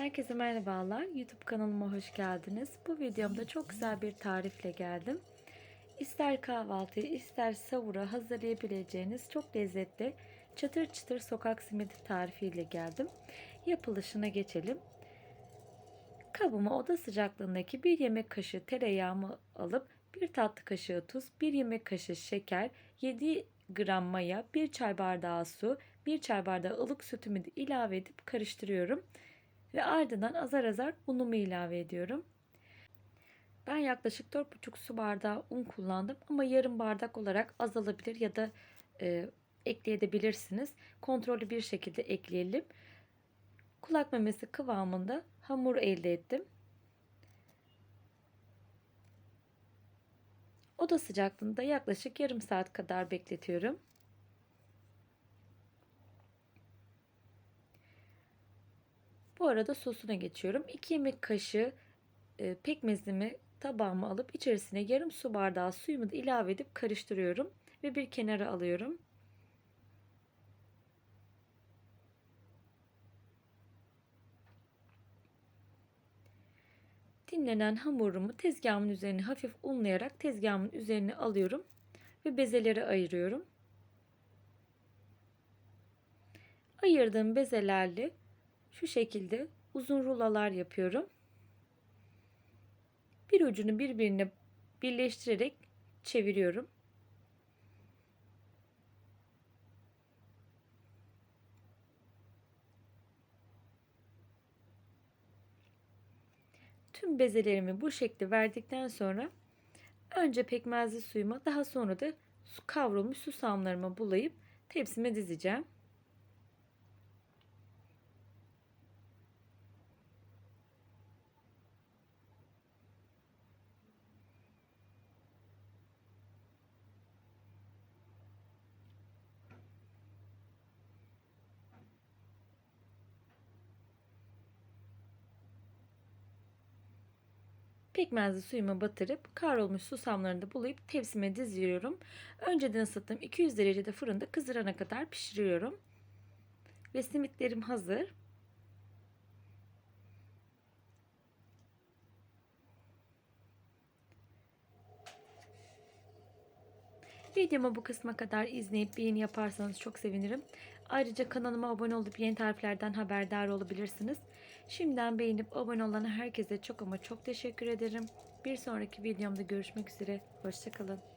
Herkese merhabalar. YouTube kanalıma hoş geldiniz. Bu videomda çok güzel bir tarifle geldim. İster kahvaltıyı ister savura hazırlayabileceğiniz çok lezzetli çıtır çıtır sokak simidi tarifiyle geldim. Yapılışına geçelim. Kabıma oda sıcaklığındaki bir yemek kaşığı tereyağımı alıp bir tatlı kaşığı tuz, bir yemek kaşığı şeker, 7 gram maya, bir çay bardağı su, bir çay bardağı ılık sütümü ilave edip karıştırıyorum. Ve ardından azar azar unumu ilave ediyorum. Ben yaklaşık 4,5 su bardağı un kullandım ama yarım bardak olarak azalabilir ya da e, ekleyebilirsiniz. Kontrollü bir şekilde ekleyelim. Kulak memesi kıvamında hamur elde ettim. Oda sıcaklığında yaklaşık yarım saat kadar bekletiyorum. Bu arada sosuna geçiyorum. 2 yemek kaşığı e, pekmezimi tabağıma alıp içerisine yarım su bardağı suyumu da ilave edip karıştırıyorum ve bir kenara alıyorum. Dinlenen hamurumu tezgahımın üzerine hafif unlayarak tezgahımın üzerine alıyorum ve bezeleri ayırıyorum. Ayırdığım bezelerle şu şekilde uzun rulalar yapıyorum. Bir ucunu birbirine birleştirerek çeviriyorum. Tüm bezelerimi bu şekilde verdikten sonra önce pekmezli suyuma daha sonra da kavrulmuş susamlarıma bulayıp tepsime dizeceğim. Pekmezli suyuma batırıp kavrulmuş susamlarını da bulayıp tepsime diziyorum. Önceden ısıttığım 200 derecede fırında kızarana kadar pişiriyorum. Ve simitlerim hazır. Videomu bu kısma kadar izleyip beğeni yaparsanız çok sevinirim. Ayrıca kanalıma abone olup yeni tariflerden haberdar olabilirsiniz. Şimdiden beğenip abone olan herkese çok ama çok teşekkür ederim. Bir sonraki videomda görüşmek üzere. Hoşçakalın.